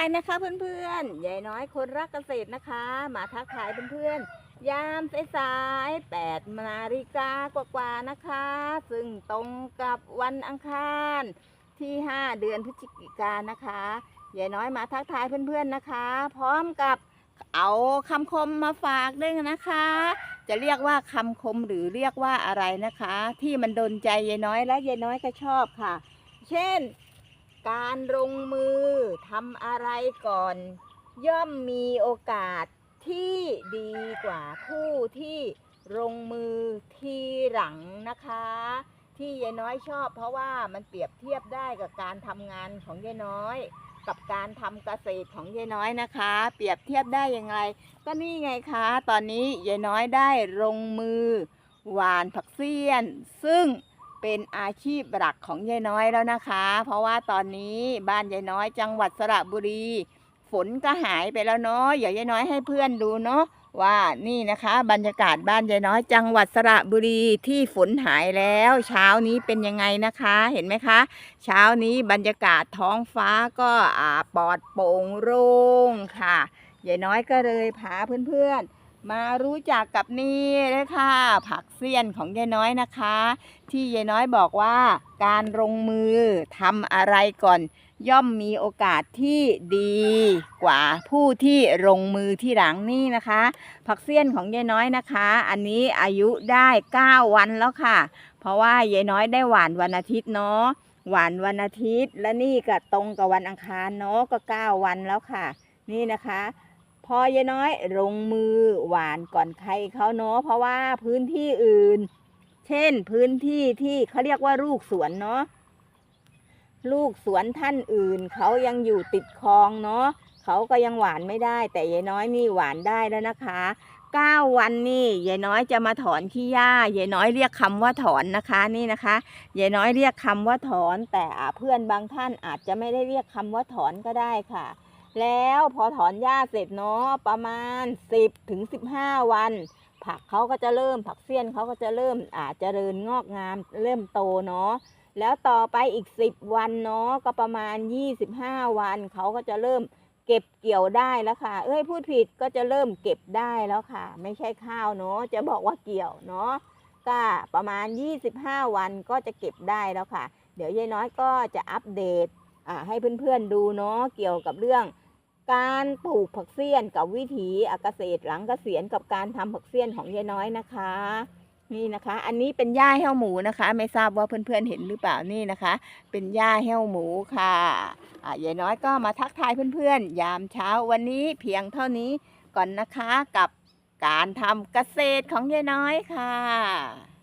ายนะคะเพื่อนๆ ยายน้อยคนรักเกษตรนะคะ มาทักทายเพื่อนๆ ยามสายๆแปดนาฬิกากว่าๆนะคะ ซึ่งตรงกับวันอังคารที่ 5 เดือนพฤศจิกายนนะคะ ยายน้อยมาทักทายเพื่อนๆนะคะ พร้อมกับเอาคำคมมาฝากด้วยนะคะ จะเรียกว่าคำคมหรือเรียกว่าอะไรนะคะ ที่มันดนใจยายน้อยและยายน้อยก็ชอบค่ะ เช่น การลงมือำอะไรก่อน ย่อมมีโอกาสที่ดีกว่าผู้ที่ลงมือทีหลังนะคะ ที่ยายน้อยชอบ เพราะว่ามันเปรียบเทียบได้กับการทำงานของยายน้อย กับการทำเกษตรของยายน้อยนะคะ เปรียบเทียบได้ยังไงก็นี่ไงคะ ตอนนี้ยายน้อยได้ลงมือหวานผักเสี้ยน ซึ่ง เป็นอาชีพหลักของยายน้อยแล้วนะคะ เพราะว่าตอนนี้บ้านยายน้อยจังหวัดสระบุรี ฝนก็หายไปแล้วเนาะเดี๋ยวยายน้อยให้เพื่อนดูเนาะว่านี่นะคะ บรรยากาศบ้านยายน้อย จังหวัดสระบุรีที่ฝนหายแล้ว เช้านี้เป็นยังไงนะคะ เห็นไหมคะ เช้านี้บรรยากาศท้องฟ้าก็อ่าปลอดโปร่งโล่งค่ะยายน้อยก็เลยพาเพื่อนๆ มารู้จักกับนี่เลยค่ะ ผักเสี้ยนของยายน้อยนะคะ ที่ยายน้อยบอกว่าการลงมือทำอะไรก่อน ย่อมมีโอกาสที่ดีกว่าผู้ที่ลงมือที่หลังนี่นะคะ ผักเสี้ยนของยายน้อยนะคะ อันนี้อายุได้ 9 วันแล้วค่ะ เพราะว่ายายน้อยได้หวานวันอาทิตย์เนาะหวานวันอาทิตย์ และนี่ก็ตรงกับวันอังคารเนาะก็ 9 วันแล้วค่ะ นี่นะคะ พอยายน้อยลงมือหวานก่อนใครเขาเนาะเพราะว่าพื้นที่อื่น เช่นพื้นที่ที่เขาเรียกว่าลูกสวนเนาะลูกสวนท่านอื่น เขายังอยู่ติดคลองเนาะเขาก็ยังหวานไม่ได้ แต่ยายน้อยนี่หวานได้แล้วนะคะเก้าวันนี่ยายน้อยจะมาถอนขี้หญ้ายายน้อยเรียกคำว่าถอนนะคะนี่นะคะยายน้อยเรียกคำว่าถอน แต่เพื่อนบางท่านอาจจะไม่ได้เรียกคำว่าถอนก็ได้ค่ะ แล้วพอถอนหญ้าเสร็จเนาะประมาณ 10ถึง15 วัน ผักเขาก็จะเริ่มผักเสี้ยนเขาก็จะเริ่มอาจจะเริญงอกงามเริ่มโตเนาะแล้วต่อไปอีก 10 วันเนาะก็ประมาณ 25 วันเขาก็จะเริ่มเก็บเกี่ยวได้แล้วค่ะ เอ้ยพูดผิดก็จะเริ่มเก็บได้แล้วค่ะ ไม่ใช่ข้าวเนาะจะบอกว่าเกี่ยวเนาะก็ประมาณ 25 วันก็จะเก็บได้แล้วค่ะ เดี๋ยวยายน้อยก็จะอัปเดต ให้เพื่อนๆดูเนาะเกี่ยวกับเรื่อง การปลูกผักเสี้ยนกับวิถีอเกษตรหลังเกษียณกับการทำผักเสี้ยนของยายน้อยนะคะ นี่นะคะ อันนี้เป็นหญ้าแห้วหมูนะคะ ไม่ทราบว่าเพื่อนๆเห็นหรือเปล่านี่นะคะ เป็นหญ้าแห้วหมูค่ะอะยายน้อยก็มาทักทายเพื่อนๆ ยามเช้าวันนี้เพียงเท่านี้ก่อนนะคะกับการทำเกษตรของยายน้อยค่ะ